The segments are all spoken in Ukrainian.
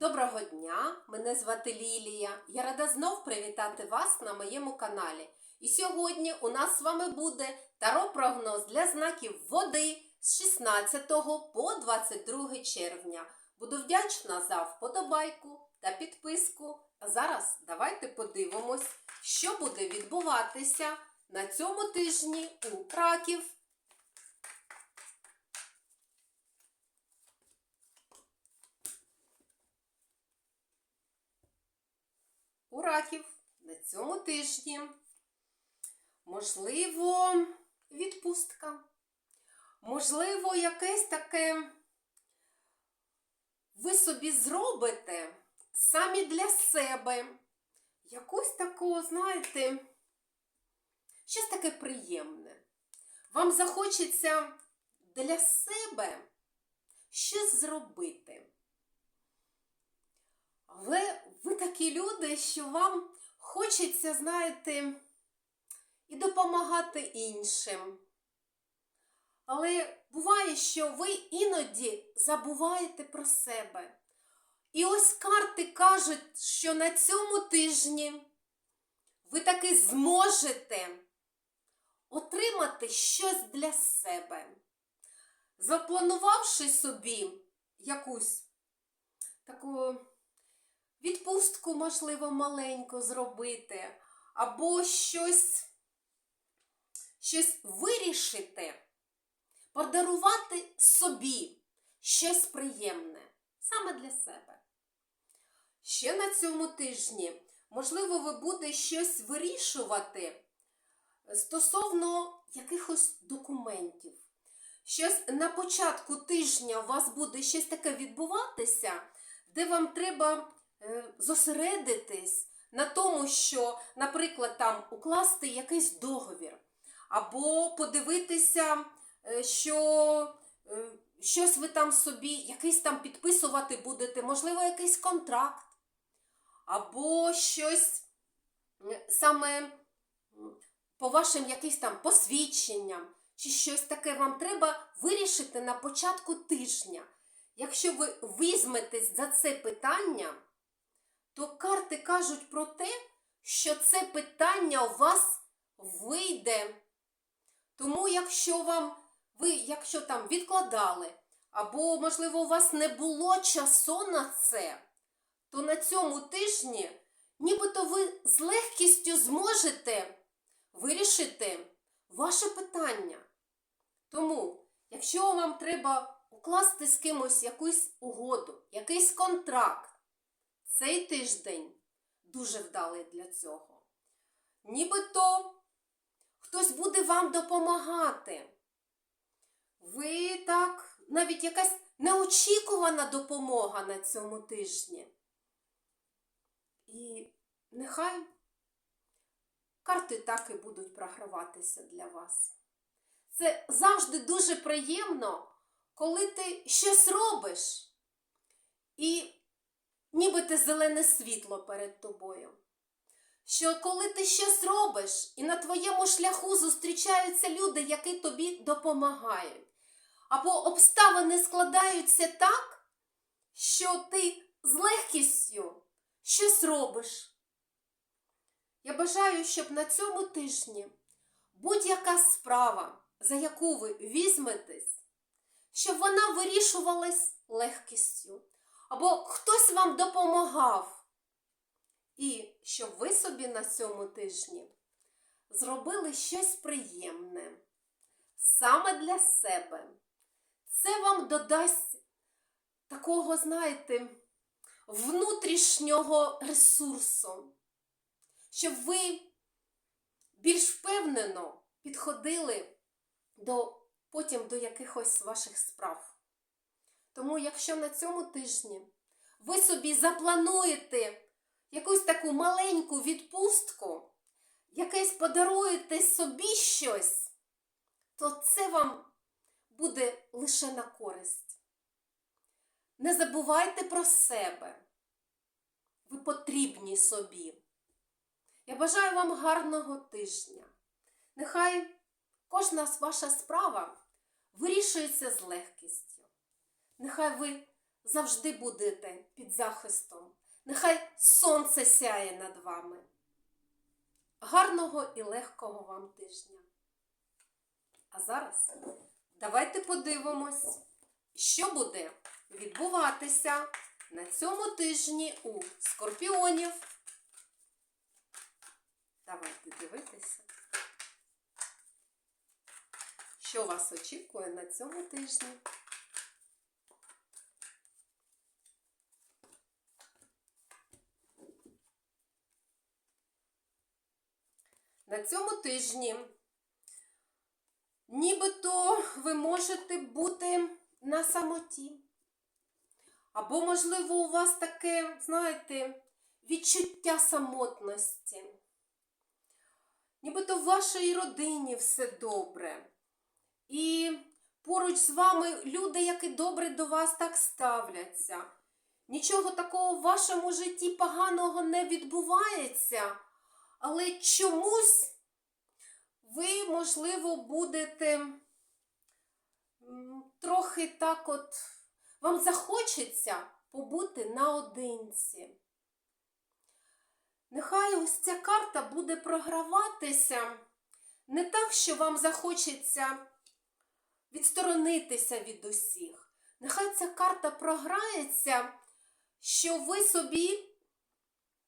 Доброго дня! Мене звати Лілія. Я рада знов привітати вас на моєму каналі. І сьогодні у нас з вами буде таро-прогноз для знаків води з 16 по 22 червня. Буду вдячна за вподобайку та підписку. А зараз давайте подивимось, що буде відбуватися на цьому тижні у Краків. Раків на цьому тижні. Можливо, відпустка. Можливо, якесь таке ви собі зробите самі для себе. Якусь такого, знаєте, щось таке приємне. Вам захочеться для себе щось зробити. Але ви такі люди, що вам хочеться, знаєте, і допомагати іншим. Але буває, що ви іноді забуваєте про себе. І ось карти кажуть, що на цьому тижні ви таки зможете отримати щось для себе, запланувавши собі якусь таку відпустку, можливо, маленьку зробити, або щось, щось вирішити, подарувати собі щось приємне саме для себе. Ще на цьому тижні, можливо, ви будете щось вирішувати стосовно якихось документів. Щось на початку тижня у вас буде щось таке відбуватися, де вам треба зосередитись на тому, що, наприклад, там укласти якийсь договір, або подивитися, е, що е, щось ви там собі, якийсь там підписувати будете, можливо, якийсь контракт, або щось е, саме по вашим якимсь там посвідченням, чи щось таке вам треба вирішити на початку тижня. Якщо ви візьметесь за це питання, то карти кажуть про те, що це питання у вас вийде. Тому, якщо вам ви, якщо там відкладали, або, можливо, у вас не було часу на це, то на цьому тижні нібито ви з легкістю зможете вирішити ваше питання. Тому, якщо вам треба укласти з кимось якусь угоду, якийсь контракт, цей тиждень дуже вдалий для цього. Нібито хтось буде вам допомагати. Ви так, навіть якась неочікувана допомога на цьому тижні. І нехай карти так і будуть програватися для вас. Це завжди дуже приємно, коли ти щось робиш, і ніби ти зелене світло перед тобою. Що коли ти щось робиш, і на твоєму шляху зустрічаються люди, які тобі допомагають, або обставини складаються так, що ти з легкістю щось робиш. Я бажаю, щоб на цьому тижні будь-яка справа, за яку ви візьметесь, щоб вона вирішувалась легкістю, або хтось вам допомагав. І щоб ви собі на цьому тижні зробили щось приємне саме для себе. Це вам додасть такого, знаєте, внутрішнього ресурсу, щоб ви більш впевнено підходили до, потім до якихось ваших справ. Тому, якщо на цьому тижні ви собі заплануєте якусь таку маленьку відпустку, якесь подаруєте собі щось, то це вам буде лише на користь. Не забувайте про себе. Ви потрібні собі. Я бажаю вам гарного тижня. Нехай кожна ваша справа вирішується з легкістю. Нехай ви завжди будете під захистом. Нехай сонце сяє над вами. Гарного і легкого вам тижня. А зараз давайте подивимось, що буде відбуватися на цьому тижні у скорпіонів. Давайте дивитися, що вас очікує на цьому тижні. На цьому тижні нібито ви можете бути на самоті. Або, можливо, у вас таке, знаєте, відчуття самотності. Нібито в вашій родині все добре. І поруч з вами люди, які добре до вас так ставляться. Нічого такого в вашому житті поганого не відбувається, але чомусь ви, можливо, будете трохи так от, вам захочеться побути наодинці. Нехай ось ця карта буде програватися не так, що вам захочеться відсторонитися від усіх. Нехай ця карта програється, що ви собі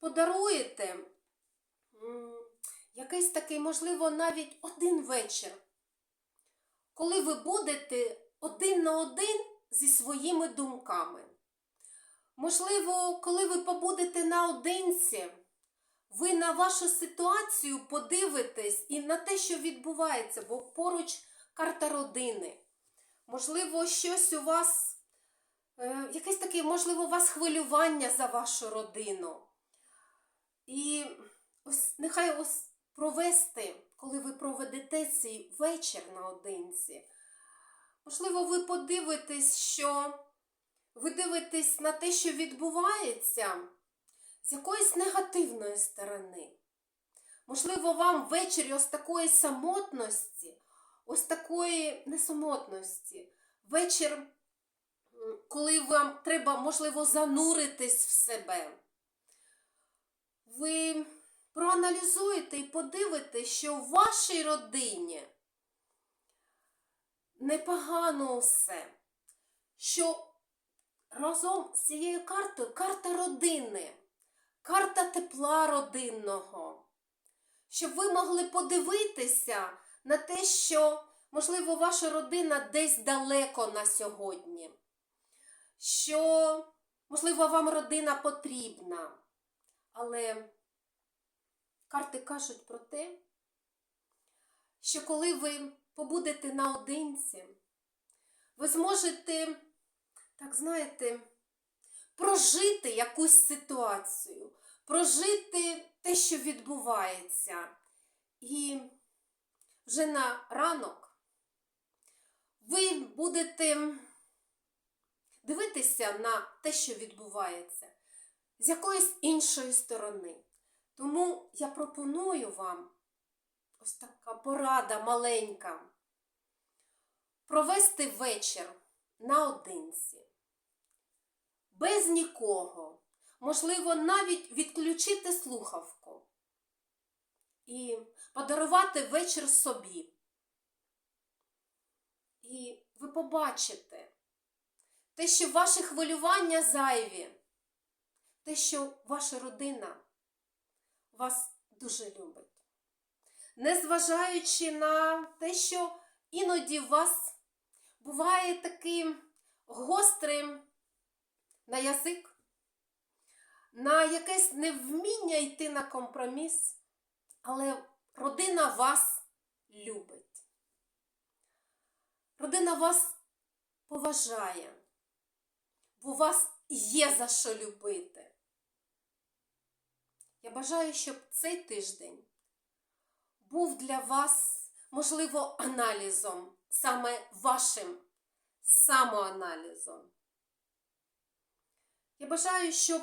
подаруєте якийсь такий, можливо, навіть один вечір, коли ви будете один на один зі своїми думками. Можливо, коли ви побудете наодинці, ви на вашу ситуацію подивитесь і на те, що відбувається, бо поруч карта родини. Можливо, щось у вас, е, якесь таке, можливо, у вас хвилювання за вашу родину. І нехай ось провести, коли ви проведете цей вечір наодинці. Можливо, ви подивитесь, що ви дивитесь на те, що відбувається з якоїсь негативної сторони. Можливо, вам ввечері ось такої самотності, ось такої несамотності, вечір, коли вам треба, можливо, зануритись в себе. Ви проаналізуєте і подивитесь, що в вашій родині непогано усе, що разом з цією картою карта родини, карта тепла родинного, щоб ви могли подивитися на те, що, можливо, ваша родина десь далеко на сьогодні, що, можливо, вам родина потрібна, але карти кажуть про те, що коли ви побудете наодинці, ви зможете, так знаєте, прожити якусь ситуацію, прожити те, що відбувається. І вже на ранок ви будете дивитися на те, що відбувається, з якоїсь іншої сторони. Тому я пропоную вам ось така порада маленька. Провести вечір наодинці, без нікого, можливо, навіть відключити слухавку і подарувати вечір собі. І ви побачите те, що ваші хвилювання зайві, те, що ваша родина вас дуже любить. Незважаючи на те, що іноді у вас буває таким гострим на язик, на якесь невміння йти на компроміс, але родина вас любить. Родина вас поважає, бо вас є за що любити. Я бажаю, щоб цей тиждень був для вас, можливо, аналізом, саме вашим самоаналізом. Я бажаю, щоб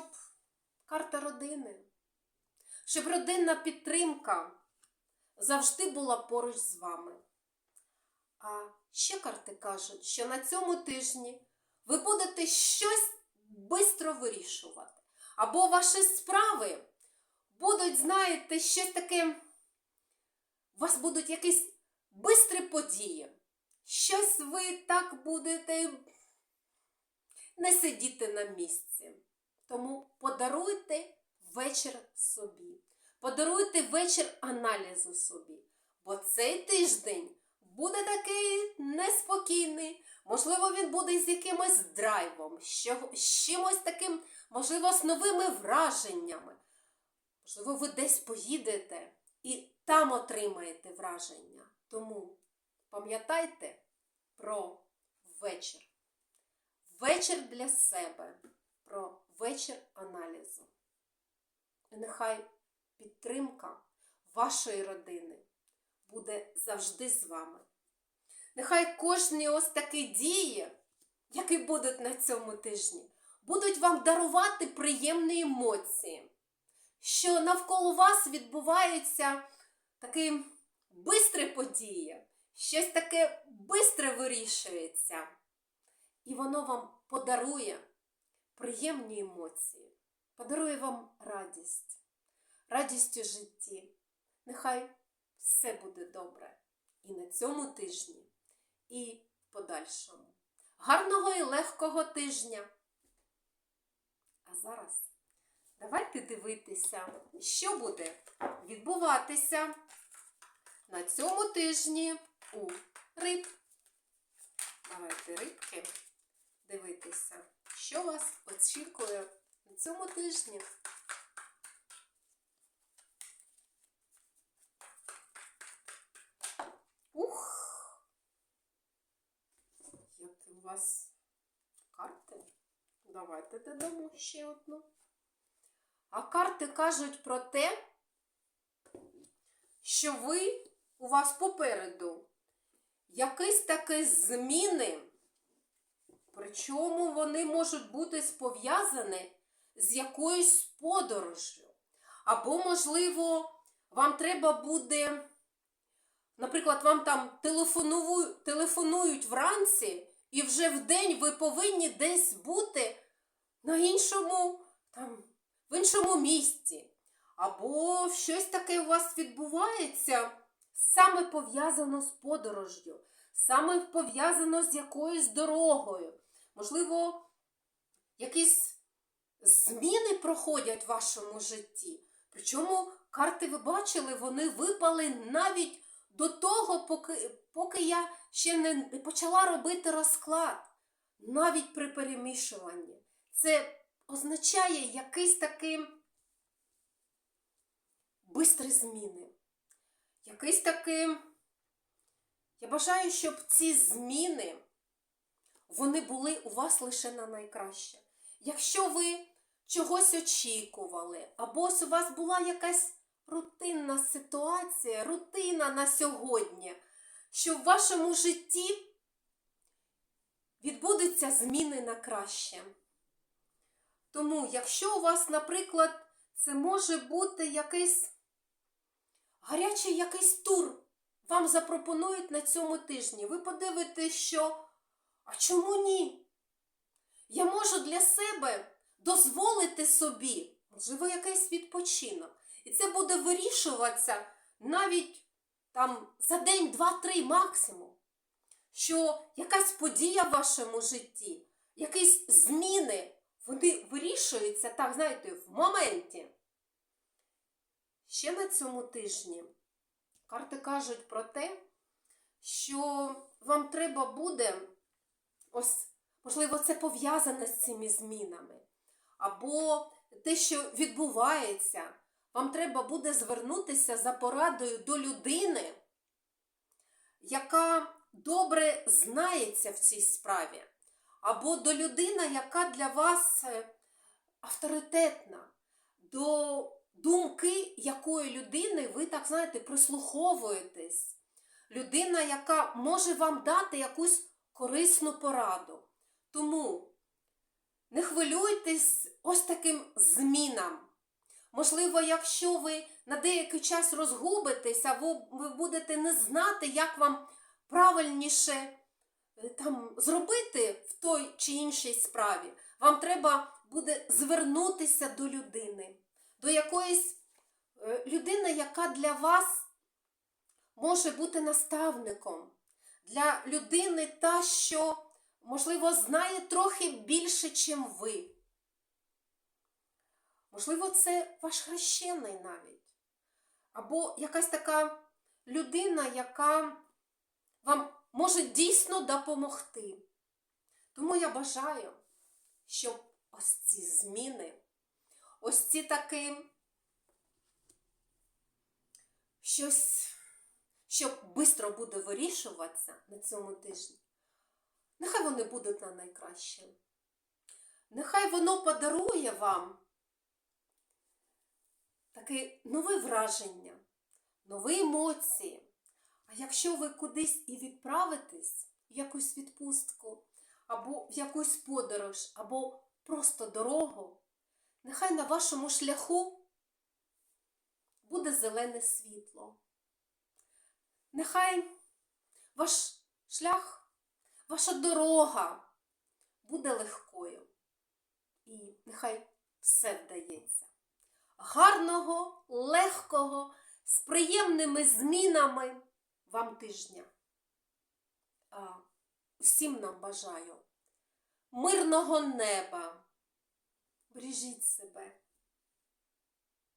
карта родини, щоб родинна підтримка завжди була поруч з вами. А ще карти кажуть, що на цьому тижні ви будете щось швидко вирішувати. Або ваші справи будуть, знаєте, щось таке, у вас будуть якісь бистрі події. Щось ви так будете не сидіти на місці. Тому подаруйте вечір собі. Подаруйте вечір аналізу собі. Бо цей тиждень буде такий неспокійний. Можливо, він буде з якимось драйвом, з чимось таким, можливо, з новими враженнями. Можливо, ви десь поїдете і там отримаєте враження. Тому пам'ятайте про вечір. Вечір для себе, про вечір аналізу. І нехай підтримка вашої родини буде завжди з вами. Нехай кожні ось такі дії, які будуть на цьому тижні, будуть вам дарувати приємні емоції, що навколо вас відбуваються такі бистрі події, щось таке бистре вирішується. І воно вам подарує приємні емоції, подарує вам радість, радість у житті. Нехай все буде добре і на цьому тижні, і в подальшому. Гарного і легкого тижня! А зараз давайте дивитися, що буде відбуватися на цьому тижні у риб. Давайте рибки дивитися, що вас очікує на цьому тижні. Ух! Які у вас карти? Давайте додамо ще одну. А карти кажуть про те, що ви у вас попереду якісь такі зміни, причому вони можуть бути пов'язані з якоюсь подорожжю. Або, можливо, вам треба буде, наприклад, вам там телефонують вранці, і вже в день ви повинні десь бути на іншому, там, в іншому місці. Або щось таке у вас відбувається саме пов'язано з подорожжю, саме пов'язано з якоюсь дорогою. Можливо, якісь зміни проходять в вашому житті. Причому карти ви бачили, вони випали навіть до того, поки, поки я ще не, почала робити розклад, навіть при перемішуванні. Це означає якийсь такий бистрі зміни. Якийсь такий. Я бажаю, щоб ці зміни вони були у вас лише на найкраще. Якщо ви чогось очікували, або ось у вас була якась рутинна ситуація, рутина на сьогодні, що в вашому житті відбудуться зміни на краще. Тому, якщо у вас, наприклад, це може бути якийсь гарячий якийсь тур, вам запропонують на цьому тижні, ви подивитесь, що а чому ні? Я можу для себе дозволити собі, можливо, якийсь відпочинок. І це буде вирішуватися навіть там за день, два-три максимум. Що якась подія в вашому житті, якісь зміни, вирішуються, так, знаєте, в моменті. Ще на цьому тижні карти кажуть про те, що вам треба буде, ось, можливо, це пов'язане з цими змінами. Або те, що відбувається, вам треба буде звернутися за порадою до людини, яка добре знається в цій справі. Або до людини, яка для вас е, авторитетна, до думки якої людини ви, так знаєте, прислуховуєтесь. Людина, яка може вам дати якусь корисну пораду. Тому не хвилюйтесь ось таким змінам. Можливо, якщо ви на деякий час розгубитесь, або ви будете не знати, як вам правильніше е, там, зробити в той чи іншій справі, Вам треба буде звернутися до людини, до якоїсь е, людини, яка для вас може бути наставником, для людини та, що, можливо, знає трохи більше, чим ви. Можливо, це ваш хрещений навіть. Або якась така людина, яка вам може дійсно допомогти. Тому я бажаю, щоб ось ці зміни, ось ці таки щось, що швидко буде вирішуватися на цьому тижні, нехай вони будуть на найкраще. Нехай воно подарує вам таке нове враження, нові емоції. А якщо ви кудись і відправитесь в якусь відпустку, або в якусь подорож, або просто дорогу, нехай на вашому шляху буде зелене світло. Нехай ваш шлях, ваша дорога буде легкою. І нехай все вдається. Гарного, легкого, з приємними змінами вам тижня. А всім нам бажаю мирного неба. Бережіть себе.